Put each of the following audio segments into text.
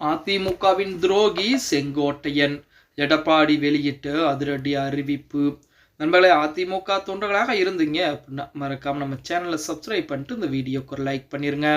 அதிமுகவின் துரோகி செங்கோட்டையன். எடப்பாடி வெளியிட்ட அதிரடி அறிவிப்பு. நண்பர்களே அதிமுக தொண்டர்களாக இருந்தீங்க அப்படின்னா மறக்காம நம்ம சேனலை சப்ஸ்கிரைப் பண்ணிட்டு இந்த வீடியோக்கு ஒரு லைக் பண்ணிருங்க.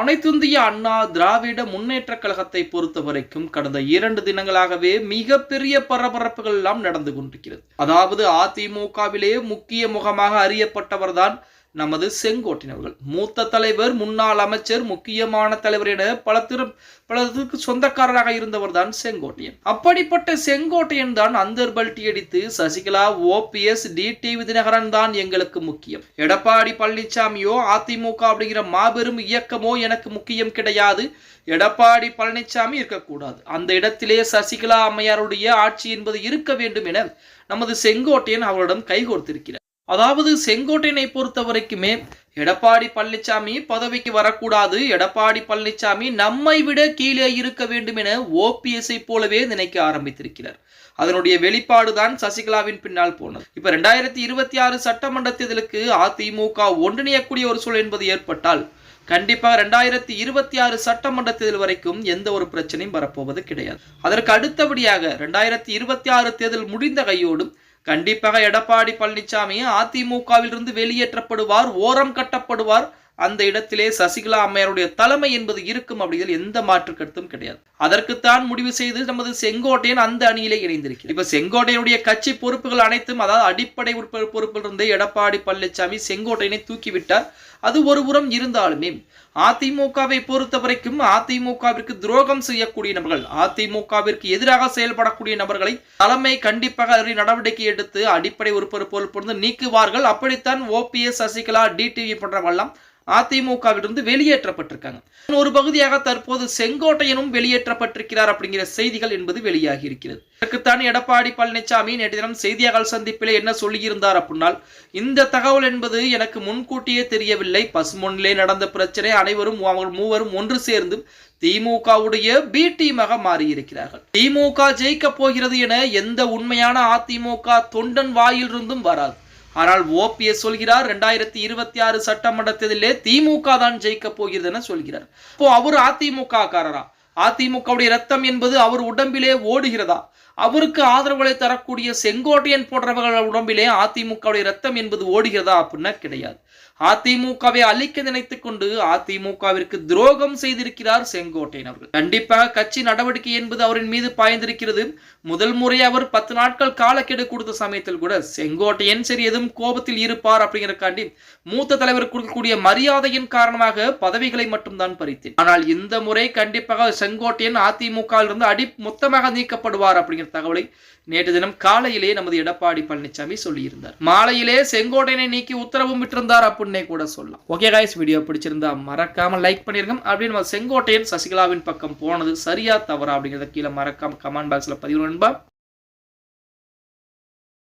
அனைத்துந்திய அண்ணா திராவிட முன்னேற்ற கழகத்தை பொறுத்த வரைக்கும் கடந்த இரண்டு தினங்களாகவே மிகப்பெரிய பரபரப்புகள் எல்லாம் நடந்து கொண்டிருக்கிறது. அதாவது அதிமுகவிலே முக்கிய முகமாக அறியப்பட்டவர்தான் நமது செங்கோட்டினவர்கள் மூத்த தலைவர் முன்னாள் அமைச்சர் முக்கியமான தலைவர் என பல திரு பலருக்கு சொந்தக்காரராக இருந்தவர் தான் செங்கோட்டையன். அப்படிப்பட்ட செங்கோட்டையன் தான் அந்தர்பல்ட்டி அடித்து சசிகலா ஓபிஎஸ் டிடிவி தினகரன் தான் எங்களுக்கு முக்கியம். எடப்பாடி பழனிசாமியோ அதிமுக அப்படிங்கிற மாபெரும் இயக்கமோ எனக்கு முக்கியம் கிடையாது. எடப்பாடி பழனிசாமி இருக்கக்கூடாது. அந்த இடத்திலே சசிகலா அம்மையாருடைய ஆட்சி என்பது இருக்க வேண்டும் என நமது செங்கோட்டையன் அவரிடம் கைகோர்த்திருக்கிறார் அதாவது செங்கோட்டையனை பொறுத்த வரைக்குமே எடப்பாடி பழனிசாமி பதவிக்கு வரக்கூடாது. எடப்பாடி பழனிசாமி நம்மை விட கீழே இருக்க வேண்டும் என ஓபிஎஸ்ஐ போலவே நினைக்க ஆரம்பித்திருக்கிறார். அதனுடைய வெளிப்பாடுதான் சசிகலாவின் பின்னால் போனது. இப்ப ரெண்டாயிரத்தி இருபத்தி ஆறு சட்டமன்ற தேர்தலுக்கு அதிமுக ஒன்றிணையக்கூடிய ஒரு சூழல் என்பது ஏற்பட்டால் கண்டிப்பாக ரெண்டாயிரத்தி இருபத்தி ஆறு சட்டமன்ற தேர்தல் வரைக்கும் எந்த ஒரு பிரச்சனையும் வரப்போவது கிடையாது. அதற்கு அடுத்தபடியாக ரெண்டாயிரத்தி இருபத்தி ஆறு தேர்தல் முடிந்த கையோடும் கண்டிப்பாக எடப்பாடி பழனிசாமி அதிமுகவில் இருந்து வெளியேற்றப்படுவார் ஓரம் கட்டப்படுவார். அந்த இடத்திலே சசிகலா அம்மையாருடைய தலைமை என்பது இருக்கும் அப்படிங்கிறது எந்த மாற்று கருத்தும் கிடையாது. அதற்குத்தான் முடிவு செய்து நமது செங்கோட்டையன் அந்த அணியிலே இணைந்திருக்கிறது இப்ப செங்கோட்டையனுடைய கட்சி பொறுப்புகள் அனைத்தும் அதாவது அடிப்படை உறுப்பு பொறுப்பில் இருந்த எடப்பாடி பழனிசாமி செங்கோட்டையனை தூக்கிவிட்டார். அது ஒரு புறம் இருந்தாலுமே அதிமுகவை பொறுத்த வரைக்கும் அதிமுகவிற்கு துரோகம் செய்யக்கூடிய நபர்கள் அதிமுகவிற்கு எதிராக செயல்படக்கூடிய நபர்களை தலைமை கண்டிப்பாக நடவடிக்கை எடுத்து அடிப்படை உறுப்பினர் பொறுப்பிலிருந்து நீக்குவார்கள். அப்படித்தான் ஓபிஎஸ் சசிகலா டிடிவி போன்றவெல்லாம் அதிமுகவிலிருந்து வெளியேற்றப்பட்டிருக்காங்க. ஒரு பகுதியாக தற்போது செங்கோட்டையனும் வெளியேற்றப்பட்டிருக்கிறார் அப்படிங்கிற செய்திகள் என்பது வெளியாகி இருக்கிறது. இதற்குத்தான் எடப்பாடி பழனிசாமி நேற்று தினம் செய்தியாளர் சந்திப்பிலே என்ன சொல்லியிருந்தார் அப்படின்னால் இந்த தகவல் என்பது எனக்கு முன்கூட்டியே தெரியவில்லை. பசுமொன்னிலே நடந்த பிரச்சனை அனைவரும் அவங்க மூவரும் ஒன்று சேர்ந்து திமுகவுடைய பி டீமாக மாறியிருக்கிறார்கள். திமுக ஜெயிக்க போகிறது என எந்த உண்மையான அதிமுக தொண்டன் வாயிலிருந்தும் வராது. ஆனால் ஓபிஎஸ் சொல்கிறார் ரெண்டாயிரத்தி இருபத்தி ஆறு சட்டமன்ற தேர்தலிலே திமுக தான் ஜெயிக்க போகிறது என சொல்கிறார். இப்போ அவர் அதிமுக காரரா அதிமுகவுடைய ரத்தம் என்பது அவர் உடம்பிலே ஓடுகிறதா? அவருக்கு ஆதரவுகளை தரக்கூடிய செங்கோட்டையன் போன்றவர்கள் உடம்பிலே அதிமுகவுடைய ரத்தம் என்பது ஓடுகிறதா அப்படின்னா கிடையாது. அதிமுகவை அழிக்க நினைத்துக் கொண்டு அதிமுகவிற்கு துரோகம் செய்திருக்கிறார் செங்கோட்டையன் அவர்கள். கண்டிப்பாக கட்சி நடவடிக்கை என்பது அவரின் மீது பாய்ந்திருக்கிறது. முதல் முறை அவர் பத்து நாட்கள் காலக்கெடு கொடுத்த சமயத்தில் கூட செங்கோட்டையன் சரி எதுவும் கோபத்தில் இருப்பார் அப்படிங்கிறக்காண்டி மூத்த தலைவர் கொடுக்கக்கூடிய மரியாதையின் காரணமாக பதவிகளை மட்டும்தான் பறித்தேன். ஆனால் இந்த முறை கண்டிப்பாக செங்கோட்டையன் அதிமுகவிலிருந்து அடி மொத்தமாக நீக்கப்படுவார் அப்படிங்கிற தகவலை நேற்று தினம் காலையிலே நமது எடப்பாடி பழனிசாமி சொல்லியிருந்தார். மாலையிலே செங்கோட்டையனை நீக்கி உத்தரவும் விட்டிருந்தார் அப்படின்னே கூட சொல்லலாம். ஓகே காய்ஸ் வீடியோ பிடிச்சிருந்தா மறக்காம லைக் பண்ணிருங்க. அப்படின்னு நம்ம செங்கோட்டையன் சசிகலாவின் பக்கம் போனது சரியா தவறா அப்படிங்கிறத கீழே மறக்காம கமெண்ட் பாக்ஸ்ல பதிவு நண்பா.